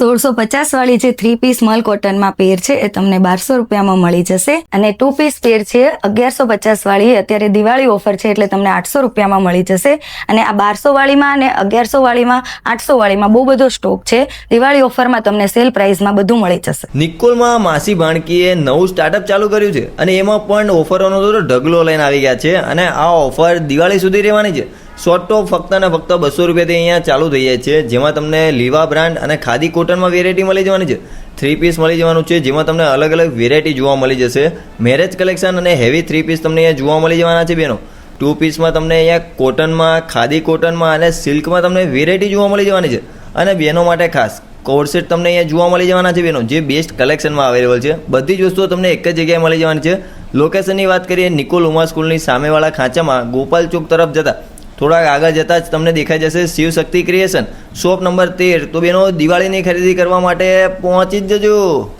સોળસો પચાસ વાળી જે થ્રી પીસ મલ કોટનમાં પેર છે, એ તમને બારસો રૂપિયામાં મળી જશે. અને ટુ પીસ પેર છે અગિયારસો પચાસ વાળી અત્યારે દિવાળી ઓફર છે, એટલે તમને આઠસો રૂપિયામાં મળી જશે. અને આ બારસો વાળીમાં અને અગિયારસો વાળીમાં, આઠસો વાળીમાં બહુ બધો સ્ટોક છે. દિવાળી ઓફરમાં તમને સેલ પ્રાઇસમાં બધું મળી જશે. નિકોલમાં માસી ભાણકીએ નવું સ્ટાર્ટઅપ ચાલુ કર્યું છે અને એમાં પણ ઓફરોનો તો ઢગલો લઈને આવી ગયા છે અને આ ઓફર દિવાળી સુધી રહેવાની છે. શોર્ટ ટોપ ફક્ત ને ફક્ત બસો રૂપિયાથી અહીંયા ચાલુ થઈ જાય છે. જેમાં તમને લીવા બ્રાન્ડ અને ખાદી કોટનમાં વેરાયટી મળી જવાની છે. થ્રી પીસ મળી જવાનું છે. જેમાં તમને અલગ અલગ વેરાયટી જોવા મળી જશે. મેરેજ કલેક્શન અને હેવી થ્રી પીસ તમને અહીંયા જોવા મળી જવાના છે બેનો. ટુ પીસમાં તમને અહીંયા કોટનમાં ખાદી કોટનમાં અને સિલ્કમાં તમને વેરાયટી જોવા મળી જવાની છે. અને બહેનો માટે ખાસ કોર્સેટ તમને અહીંયા જોવા મળી જવાના છે બેનો. જે બેસ્ટ કલેક્શનમાં અવેલેબલ છે. બધી જ વસ્તુઓ તમને એક જ જગ્યાએ મળી જવાની છે. લોકેશનની વાત કરીએ, નિકોલ ઉમા સ્કૂલની સામેવાળા ખાંચામાં ગોપાલ ચોક તરફ જતા. થોડાક આગળ જતાં જ તમને દેખાઈ જશે Shiv Shakti creation shop number તેર. તો બેનો દિવાળીની ખરીદી કરવા માટે પહોંચી જ જજો.